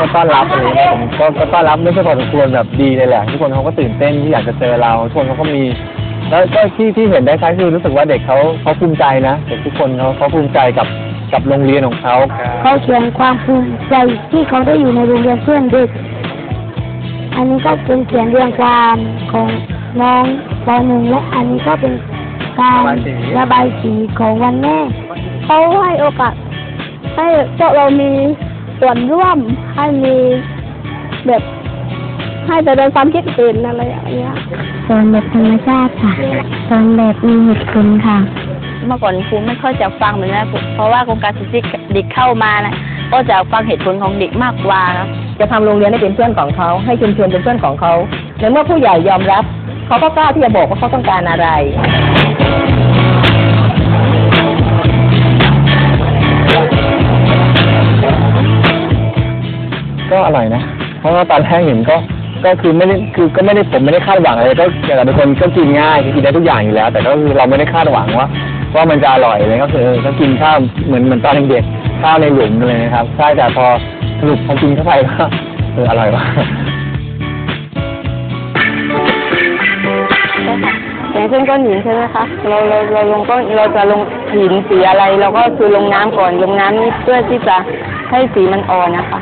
ก็ต้อนรับอะไรอย่างเงี้ยผมก็ก็ต้อนรับไม่ใช่พอสมควรแบบดีเลยแหละทุกคนเขาก็ตื่นเต้นที่อยากจะเจอเราทุกคนเขาก็มี แล้วก็ที่ที่เห็นได้ชัดคือรู้สึกว่าเด็กเขาเขาภูมิใจนะเด็กทุกคนเขาเขาภูมิใจกับกับโรงเรียนของเขาเขาเขียนความภูมิใจที่เขาได้อยู่ในโรงเรียนเพื่อนเด็ก อันนี้ก็เป็นเขียนเรียงความของน้องปหนึ่งและอันนี้ก็เป็นการระบายสีของวันแม่เขาให้โอกาสให้พวกเรามี ส่วนร่วมให้มีแบบให้แสดงความคิดเห็นอะไรอย่างเงี้ยสอนแบบธรรมชาติค่ะสอนแบบมีเหตุผลค่ะ เมื่อก่อนครูไม่ค่อยจะฟังเหมือนนะเพราะว่าโครงการสิทธิเด็กเข้ามานะก็จะฟังเหตุผลของเด็กมากกว่าครับจะทำโรงเรียนให้เป็นเพื่อนของเขา ให้ชุมชนเป็นเพื่อนของเขาในเมื่อผู้ใหญ่ยอมรับ เขาก็กล้าที่จะบอกว่าเขาต้องการอะไร อร่อยนะ เพราะว่าตอนแรกเห็นก็ก็คือไม่ได้คือก็ไม่ได้ผมไม่ได้คาดหวังอะไรก็แต่เป็นคนก็กินง่ายกินได้ทุกอย่างอยู่แล้ว แต่ก็คือเราไม่ได้คาดหวังว่าว่ามันจะอร่อยเลยก็คือก็กินข้าวเหมือนเหมือนตอนเด็กๆข้าวในหลุมเลยนะครับใช่แต่พอสรุปพอกินเข้าไปก็เอออร่อยมากอย่างเช่นก้อนหินใช่ไหมคะเราเราเราลงก้อนเราจะลงหินสีอะไรเราก็คือลงน้ำก่อนลงน้ำนี่เพื่อที่จะให้สีมันอ่อนนะคะ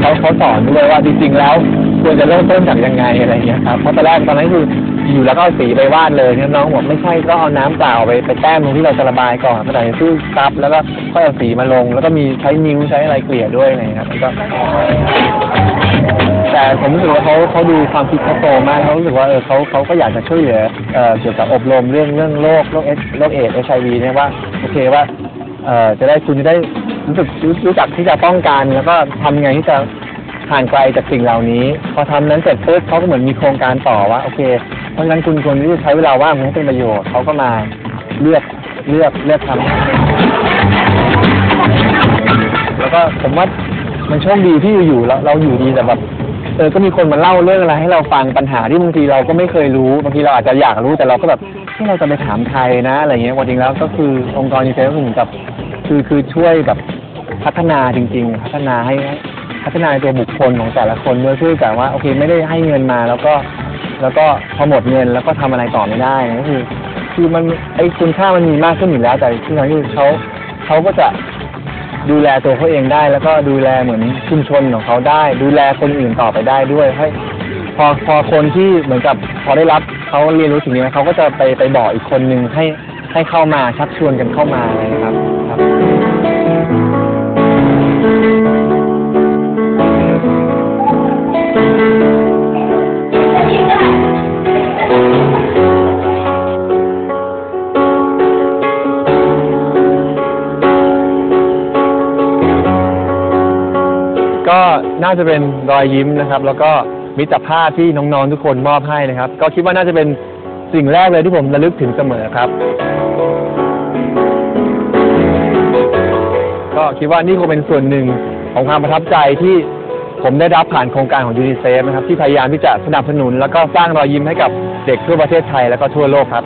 เขาเขาสอนด้วยว่าจริงๆแล้วควรจะเริ่มต้นจากยังไงอะไรเงี้ยครับเพราะตอนแรกตอนนั้นคืออยู่แล้วก็เอาสีไปวาดเลยเนี่ยน้องบอกไม่ใช่ก็เอาน้ำเปล่าไปไปแต้มตรงที่เราจะระบายก่อนภาษาชื่อซับแล้วก็ค่อยเอาสีมาลง แล้วก็มีใช้นิ้วใช้อะไรเกลี่ยด้วยอะไรเงี้ยครับก็แต่ผมรู้สึกว่าเขาเขาดูความคิดเขาโตมากเขารู้สึกว่าเออเขาเขาก็อยากจะช่วยเหลือเอ่อเกี่ยวกับอบรมเรื่องเรื่องโรคโรคเอชโรคเอดเอชไอวีเนี่ยว่าโอเคว่าเอ่อจะได้คุณจะได้ รู้สึกรู้รู้จักที่จะป้องกัน แล้วก็ทำยังไงที่จะห่างไกลจากสิ่งเหล่านี้ พอทำนั้นเสร็จปุ๊บเขาก็เหมือนมีโครงการต่อว่าโอเค เพราะฉะนั้นคุณควรที่จะใช้เวลาว่างให้เป็นประโยชน์เขาก็มาเลือกเลือกเลือกทำแล้วก็ผมว่ามันโชคดีที่อยู่ๆเราเราอยู่ดีแต่แบบเออก็มีคนมาเล่าเรื่องอะไรให้เราฟังปัญหาที่บางทีเราก็ไม่เคยรู้บางทีเราอาจจะอยากรู้แต่เราก็แบบที่เราจะไปถามใครนะอะไรเงี้ยวันจริงแล้วก็คือองค์กรยูเซฟก็เหมือนกับ คือคือช่วยแบบ พัฒนาจริง ๆ พัฒนาให้พัฒนาตัวบุคคลของแต่ละคนด้วยเพื่อแต่ว่าโอเคไม่ได้ให้เงินมาแล้วก็แล้วก็พอหมดเงินแล้วก็ทำอะไรต่อไม่ได้ก็คือคือมันไอ้คุณค่ามันมีมากขึ้นอยู่แล้ว แต่ที่สำคัญคือเขาเขาก็จะดูแลตัวเขาเองได้ แล้วก็ดูแลเหมือนชุมชนของเขาได้ ดูแลคนอื่นต่อไปได้ด้วยให้พอพอคนที่เหมือนกับพอได้รับเขาเรียนรู้สิ่งนี้เขาก็จะไปไปบอกอีกคนนึงให้ให้เข้ามาชักชวนกันเข้ามาอะไร ก็น่าจะเป็นรอยยิ้มนะครับ แล้วก็มิตรภาพที่น้องๆทุกคนมอบให้นะครับ ก็คิดว่าน่าจะเป็นสิ่งแรกเลยที่ผมระลึกถึงเสมอครับ คิดว่านี่คงเป็นส่วนหนึ่งของความประทับใจที่ผมได้รับผ่านโครงการของยูนิเซฟนะครับที่พยายามที่จะสนับสนุน แล้วก็สร้างรอยยิ้มให้กับเด็กทั่วประเทศไทยแล้วก็ทั่วโลกครับ